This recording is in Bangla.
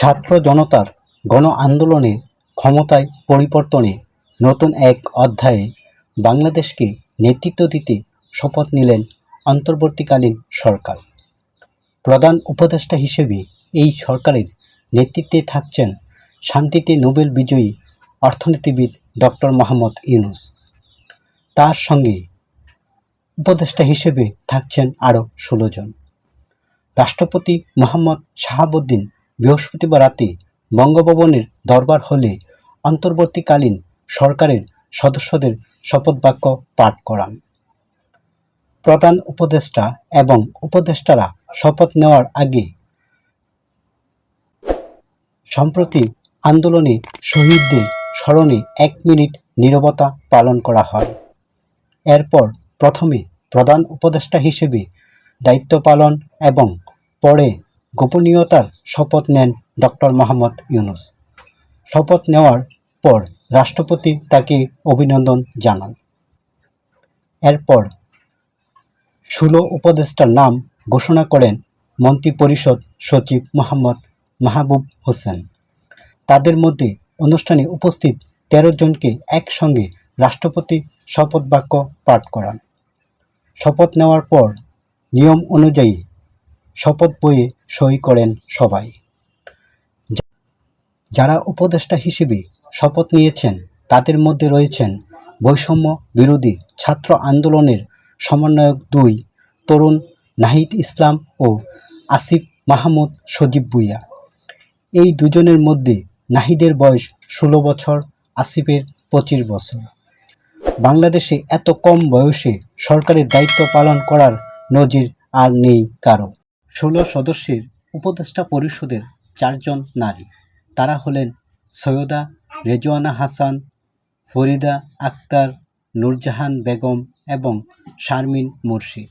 ছাত্র জনতার গণ আন্দোলনে ক্ষমতায় পরিবর্তনে নতুন এক অধ্যায়ে বাংলাদেশকে নেতৃত্ব দিতে শপথ নিলেন অন্তর্বর্তীকালীন সরকার। প্রধান উপদেষ্টা হিসেবে এই সরকারের নেতৃত্বে থাকছেন শান্তিতে নোবেল বিজয়ী অর্থনীতিবিদ ডক্টর মোহাম্মদ ইউনুস। তার সঙ্গে উপদেষ্টা হিসেবে থাকছেন আরও ষোলো জন। রাষ্ট্রপতি মোহাম্মদ শাহাবুদ্দিন বৃহস্পতিবার রাতে বঙ্গভবনের দরবার হলে অন্তর্বর্তীকালীন সরকারের সদস্যদের শপথ বাক্য পাঠ করান। প্রধান উপদেষ্টা এবং উপদেষ্টারা শপথ নেওয়ার আগে সম্প্রতি আন্দোলনে শহীদদের স্মরণে এক মিনিট নীরবতা পালন করা হয়। এরপর প্রথমে প্রধান উপদেষ্টা হিসেবে দায়িত্ব পালন এবং পরে গোপনীয়তার শপথ নেন ডক্টর মোহাম্মদ ইউনুস। শপথ নেওয়ার পর রাষ্ট্রপতি তাকে অভিনন্দন জানান। এরপর ষোলো উপদেষ্টার নাম ঘোষণা করেন মন্ত্রিপরিষদ সচিব মোহাম্মদ মাহবুব হোসেন। তাদের মধ্যে অনুষ্ঠানে উপস্থিত তেরো জনকে একসঙ্গে রাষ্ট্রপতি শপথ বাক্য পাঠ করান। শপথ নেওয়ার পর নিয়ম অনুযায়ী শপথ বইয়ে সই করেন সবাই। যারা উপদেষ্টা হিসেবে শপথ নিয়েছেন, তাদের মধ্যে রয়েছেন বৈষম্য বিরোধী ছাত্র আন্দোলনের সমন্বয়ক দুই তরুণ নাহিদ ইসলাম ও আসিফ মাহমুদ সজীব ভুইয়া। এই দুজনের মধ্যে নাহিদের বয়স ষোলো বছর, আসিফের পঁচিশ বছর। বাংলাদেশে এত কম বয়সে সরকারের দায়িত্ব পালন করার নজির আর নেই কারও। ষোলো সদস্যের উপদেষ্টা পরিষদের চারজন নারী। তারা হলেন সৈয়দা রেজওয়ানা হাসান, ফরিদা আক্তার, নূরজাহান বেগম এবং শারমিন মুর্শিদ।